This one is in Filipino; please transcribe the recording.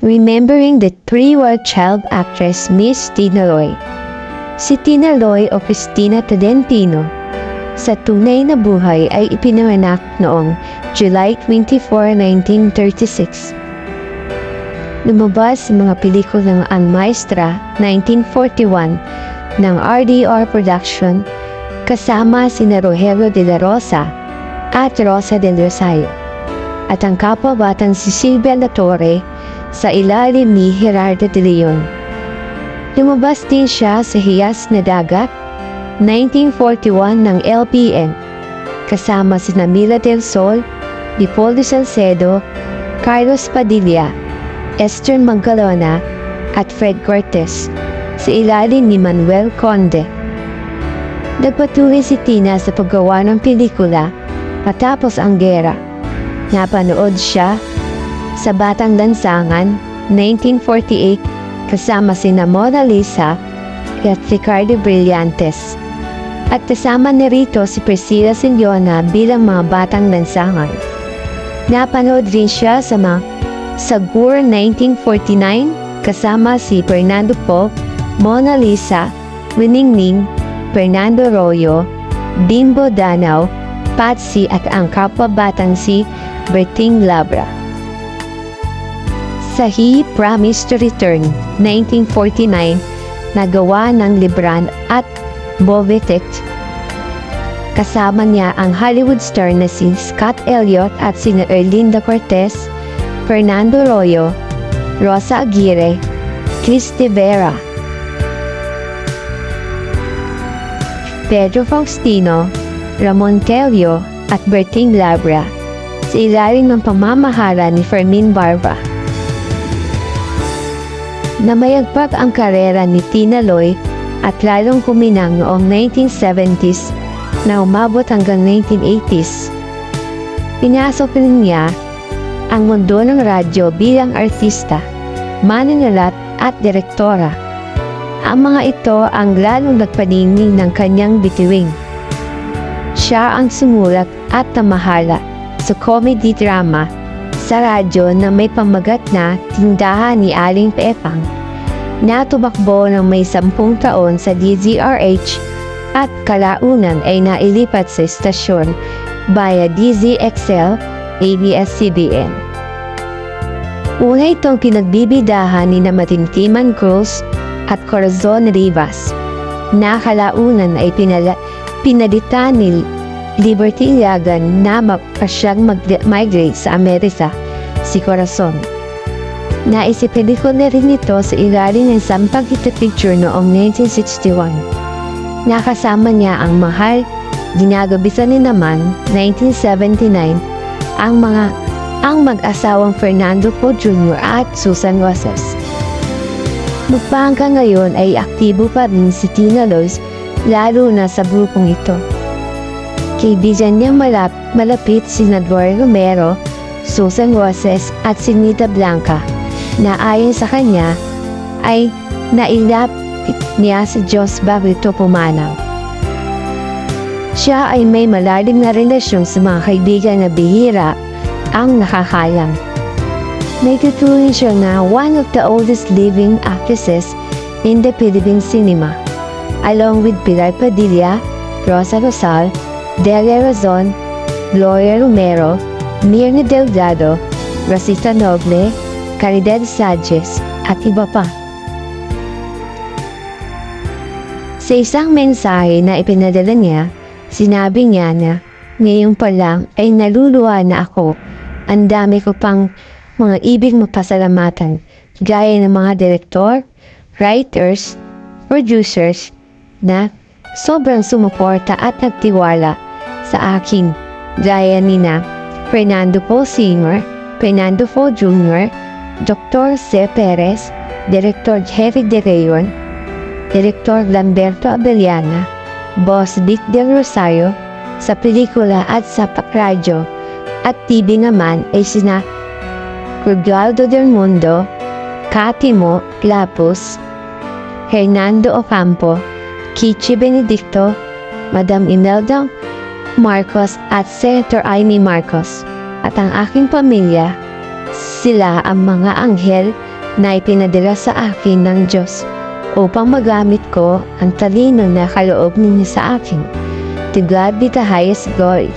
remembering the three-war child actress Miss Tina Loy. Si Tina Loy o Cristina Tadentino sa tunay na buhay ay ipinanganak noong July 24, 1936. Lumabas sa mga pelikulang Ang Maestra 1941 ng RDR Production kasama sina Rogelio de la Rosa at Rosa del Rosario at ang kapabatang si Silvia La Torre sa ilalim ni Gerardo de Leon. Lumabas din siya sa Hiyas na Dagat 1941 ng LPN kasama sina Mila del Sol, Leopoldo Salcedo, Carlos Padilla, Esther Magdalena at Fred Cortez sa ilalim ni Manuel Conde. Nagpatuloy si Tina sa paggawa ng pelikula matapos ang gera. Napanood siya sa Batang Lansangan 1948 kasama sina Mona Lisa at Ricardo Brillantes. At kasama na rito si Priscilla Siliona bilang mga batang lansangan. Napanood rin siya sa mga Sagur 1949 kasama si Fernando Pope, Mona Lisa, Winingning, Fernando Royo, Bimbo Danao, Patsy at ang kapwa batang si Berting Labra. Sa He Promised to Return 1949 nagawa ng Libran at Bovetet. Kasama niya ang Hollywood star na si Scott Elliott at sina Erlinda Cortez, Fernando Royo, Rosa Aguirre, Chris De Vera, Pedro Faustino, Ramon Telio at Berting Labra sa ilalim ng pamamahala ni Fermin Barba. Namayagpag ang karera ni Tina Loy at lalong kuminang noong 1970s na umabot hanggang 1980s. Pinasok rin niya ang mundo ng radyo bilang artista, manunulat at direktora. Ang mga ito ang lalong nagpaningning ng kanyang bituing. Siya ang sumulat at tamahala sa comedy drama sa radyo na may pamagat na Tindahan ni Aling Pepang na tumakbo ng may sampung taon sa DZRH at kalaunan ay nailipat sa istasyon via DZXL ABS-CBN. Una itong pinagbibidahan ni na Matintiman Cruz at Corazon Rivas na kalaunan ay pinala, pinalitan ni Liberty Iliagan na mapasyang mag-migrate sa Amerika, si Corazon. Naisipelikon na rin ito sa ilalim ng hit picture noong 1961. Nakasama niya ang mahal, ginagabisan ni naman 1979 ang mga ang mag-asawang Fernando Po Jr. at Susan Rosas. Magpahanggang ngayon ay aktibo pa rin si Tina Lois lalo na sa grupong ito. Kaibigan niyang malap, malapit si Nadore Romero, Susan Roses at si Nita Blanca na ayon sa kanya ay nailapit niya sa Diyos bago ito pumanaw. Siya ay may malalim na relasyon sa mga kaibigan na bihira ang nakakalang. Naituturing siya na one of the oldest living actresses in the Philippine cinema, along with Pilar Padilla, Rosa Rosal, Delia Razon, Gloria Romero, Mirna Delgado, Rosita Noble, Caridad Sanchez, at iba pa. Sa isang mensahe na ipinadala niya, sinabi niya na ngayon pa lang ay naluluwa na ako. Ang dami ko pang mga ibig mapasalamatan gaya ng mga direktor, writers, producers na sobrang sumuporta at nagtiwala sa akin gaya ni na Fernando Paul Sr., Fernando Paul Jr., Dr. C. Perez, Director Jerry De Leon, Director Lamberto Abellana, Boss Vic Del Rosario, sa pelikula at sa radyo at TV naman ay sina Rugaldo del Mundo, Katimo Lapus, Hernando Ocampo, Kichi Benedicto, Madam Imelda Marcos at Senator Amy Marcos. At ang aking pamilya, sila ang mga anghel na ipinadala sa akin ng Diyos upang magamit ko ang talino na kaloob ninyo sa akin. To God be the highest glory.